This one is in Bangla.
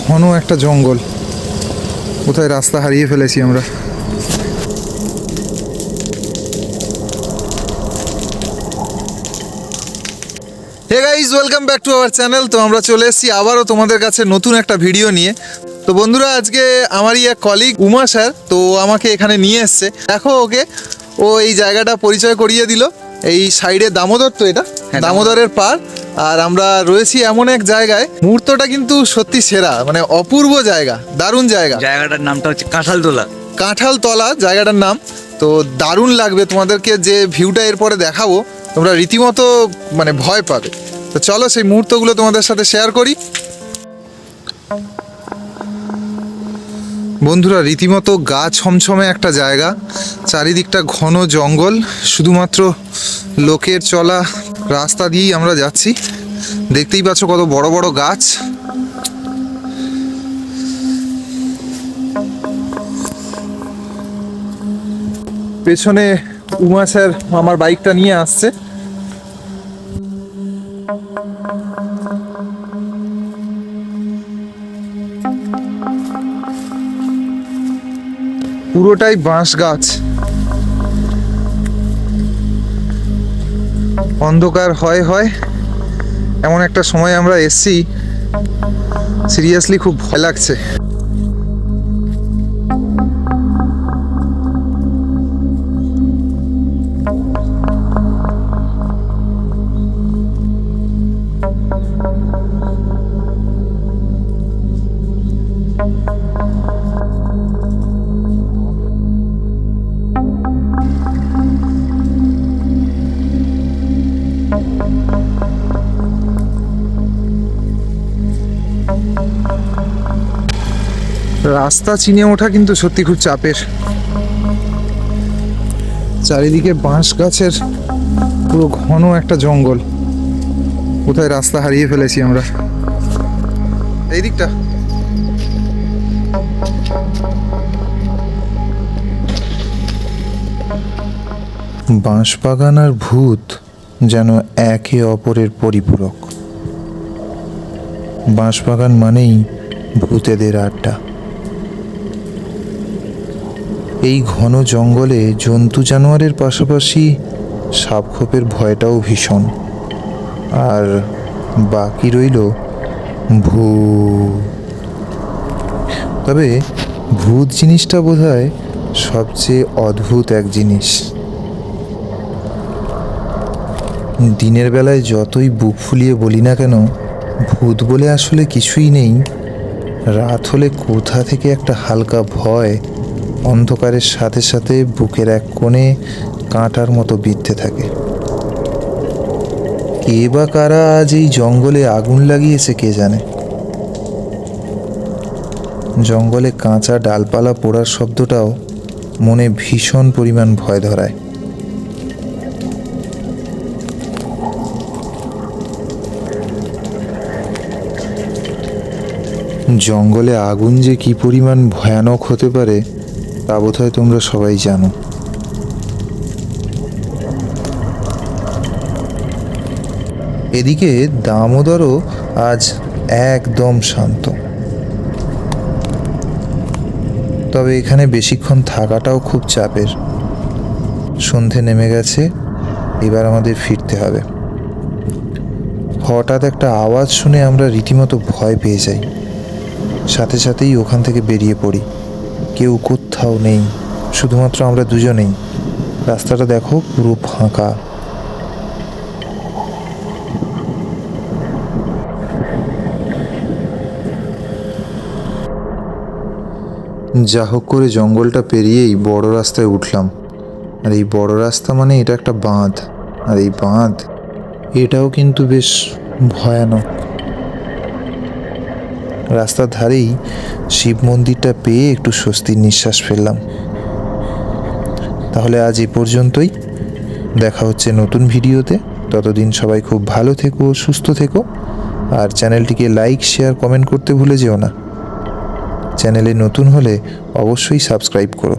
ঘন একটা জঙ্গল। কোথায় রাস্তা হারিয়ে ফেলেছি আমরা। Hey guys welcome back to our channel তো আমরা চলে এসেছি আবারও তোমাদের কাছে নতুন একটা ভিডিও নিয়ে। তো বন্ধুরা আজকে আমারই এক কলিগ উমা স্যার তো আমাকে এখানে নিয়ে এসছে। দেখো ওকে ও এই জায়গাটা পরিচয় করিয়ে দিল। এই সাইডে দামোদর তো এটা। হ্যাঁ, দামোদরের পার আর আমরা রয়েছি এমন এক জায়গায় মুহূর্তটা কিন্তু সত্যি সেরা মানে অপূর্ব জায়গা দারুণ জায়গা। জায়গাটার নামটা হচ্ছে কাঁঠালতলা। কাঁঠাল তলা জায়গাটার নাম। তো দারুণ লাগবে তোমাদেরকে যে ভিউটা এরপরে দেখাবো তোমরা রীতিমতো মানে ভয় পাবে। তো চলো সেই মুহূর্তগুলো তোমাদের সাথে শেয়ার করি। বন্ধুরা রীতিমতো গা ছমছমে একটা জায়গা চারিদিকটা ঘন জঙ্গল শুধুমাত্র লোকের চলা রাস্তা দিয়েই আমরা যাচ্ছি। দেখতেই পাচ্ছ কত বড় বড় গাছ। পেছনে উমা স্যার আমার বাইকটা নিয়ে আসছে। পুরোটাই বাঁশ গাছ। অন্ধকার হয় হয়। এমন একটা সময় আমরা এসছি। সিরিয়াসলি খুব ভয় লাগছে। রাস্তা চিনে ওঠা কিন্তু সত্যি খুব চাপের। চারিদিকে বাঁশ গাছের পুরো ঘন একটা জঙ্গল। কোথায় রাস্তা হারিয়ে ফেলেছি আমরা? এই দিকটা। বাঁশবাগান আর ভূত যেন একে অপরের পরিপূরক। বাঁশবাগান মানেই ভূতেদের আড্ডা। এই ঘন জঙ্গলে জন্তু জানোয়ারের পাশাপাশি সাপখোপের ভয়টাও ভীষণ। আর বাকি রইল ভূত। তবে ভূত জিনিসটা বোধহয় সবচেয়ে অদ্ভুত এক জিনিস। দিনের বেলায় যতই বুক ফুলিয়ে বলি না কেন, ভূত বলে আসলে কিছুই নেই। রাত হলে কোথা থেকে একটা হালকা ভয় অন্ধকারের সাথে সাথে বুকের এক কোণে কাঁটার মতো বিদ্ধে থাকে। কে বা কারা আজ এই জঙ্গলে আগুন লাগিয়েছে কে জানে? জঙ্গলে কাঁচা ডালপালা পোড়ার শব্দটাও মনে ভীষণ পরিমাণ ভয় ধরায়। জঙ্গলে আগুন যে কি পরিমাণ ভয়ানক হতে পারে তা বোধহয় তোমরা সবাই জানো। এদিকে দামোদরও আজ একদম শান্ত। তবে এখানে বেশিক্ষণ থাকাটাও খুব চাপের। সন্ধে নেমে গেছে, এবার আমাদের ফিরতে হবে। হঠাৎ একটা আওয়াজ শুনে আমরা রীতিমতো ভয় পেয়ে যাই। সাথে সাথেই ওখান থেকে বেরিয়ে পড়ি। কেউ কোথাও নেই। শুধুমাত্র আমরা দুজনেই। রাস্তাটা দেখো পুরো ফাঁকা। যা হোক করে জঙ্গলটা পেরিয়েই বড় রাস্তায় উঠলাম। আর এই বড় রাস্তা মানে এটা একটা বাঁধ। আর এই বাঁধ, এটাও কিন্তু বেশ ভয়ানক। রাস্তার ধারেই শিব মন্দিরটা পেয়ে একটু স্বস্তির নিঃশ্বাস ফেললাম। তাহলে আজ এ পর্যন্তই। দেখা হচ্ছে নতুন ভিডিওতে। ততদিন সবাই খুব ভালো থেকো, সুস্থ থেকো। আর চ্যানেলটিকে লাইক, শেয়ার, কমেন্ট করতে ভুলে যেও না। চ্যানেলে নতুন হলে অবশ্যই সাবস্ক্রাইব করো।